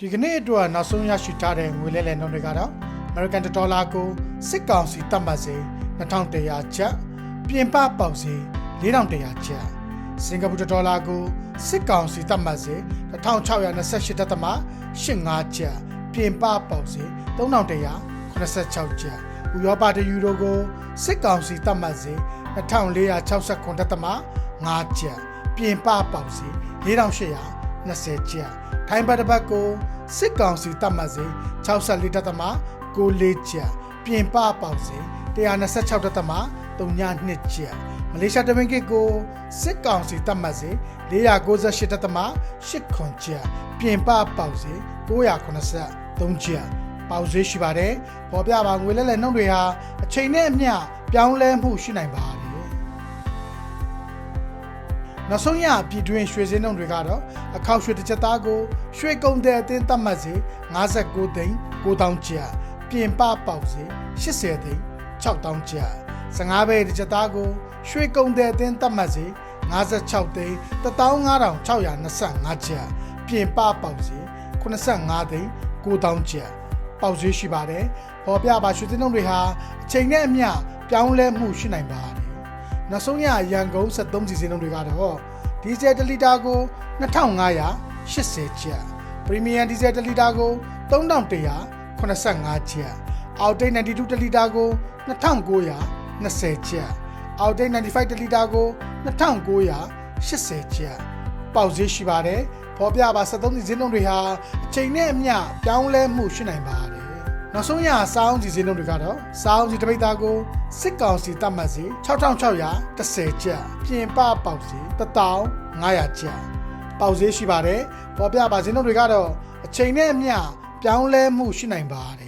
ဒီကနေ့အတွက်နောက်ဆုံးရရှိထားတဲ့ငွေလဲလှယ်နှုန်းတွေကတော့ American Dollar ကိုစစ်ကောင်စီတတ်မှတ်စေ2100ကျပ်ပြင်ပပေါက်စေ4100ကျပ်စင်ကာပူဒေါ်လာကိုစစ်ကောင်စီတတ်မှတ်စေ1628တက်သမ85ကျပ်ပြင်ပပေါက်စေ3186ကျပ်ဥရောပတယူရိုကိုစစ်ကောင်စီတတ်မှတ်စေ2469တက်သမ5ကျပ်ပြင်ပပေါက်စေ 4820ကျပ်ထိုင်းဘတ်တစ်ပတ်ကိုစစ်ကောင်စီတတ်မှတ်စေ64တက်သမ94ကျပ်ပြင်ပပေါက်စေ126တက်သမ32ကျပ်မလေးရှားတမင်ကစ်ကိုစစ်ကောင်စီတတ်မှတ်စေ498တက်သမ8ခွန်ကျပ်ပြင်ပပေါက်စေ983ကျပ်ပေါက်ဈေးရှိပါတယ်။ပေါ်ပြပါငွေလဲလဲနှုတ်တွေဟာအချိန်နဲ့အမျှပြောင်းလဲမှုရှိနိုင်ပါ နောက်ဆုံးရပြည်တွင်းရွှေစင်းနှုတ်တွေကတော့အခောက်ရွှေတစ်ချက်သားကိုရွှေကုန်တဲ့အသင်းသတ်မှတ်စေ59သိန်း9000ကျပ်ပြင်ပပေါက်စေ80သိန်း6000ကျပ်15ဘဲတစ်ချက်သားကိုရွှေကုန်တဲ့အသင်းသတ်မှတ်စေ56သိန်း15625ကျပ်ပြင်ပပေါက်စေ85သိန်း9000ကျပ်ပေါက်ဈေးရှိပါတယ်။ပေါ်ပြပါရွှေသင်းနှုန်းတွေဟာအချိန်နဲ့အမျှပြောင်းလဲမှုရှိနိုင်ပါတယ်။ နောက်ဆုံးရရန်ကုန်73စီစင်းနှုန်းတွေကတော့ဒီဇယ်1လီတာကို2580ကျပ်။ပရီမီယံဒီဇယ်1လီတာကို3185ကျပ်။အောက်တိတ်92တလီတာကို2920ကျပ်။အောက်တိတ်95တလီတာကို2980ကျပ်။ပေါက်ဈေးရှိပါတယ်။ပေါ်ပြပါ73စီစင်းနှုန်းတွေဟာအချိန်နဲ့အမျှပြောင်းလဲမှုရှိနိုင်ပါတယ်။ နောက်ဆုံးရစောင်းစီစင်းနှုန်းတွေကတော့စောင်းစီတစ်ပိတ်သားကိုစစ်ကောင်စီတတ်မှတ်စီ6610ကျပ်ပြင်ပပေါက်စီ1500ကျပ်ပေါက်ဈေးရှိပါတယ်။ပေါ်ပြပါစင်းနှုန်းတွေကတော့အချိန်နဲ့အမျှပြောင်းလဲမှုရှိနိုင်ပါတယ်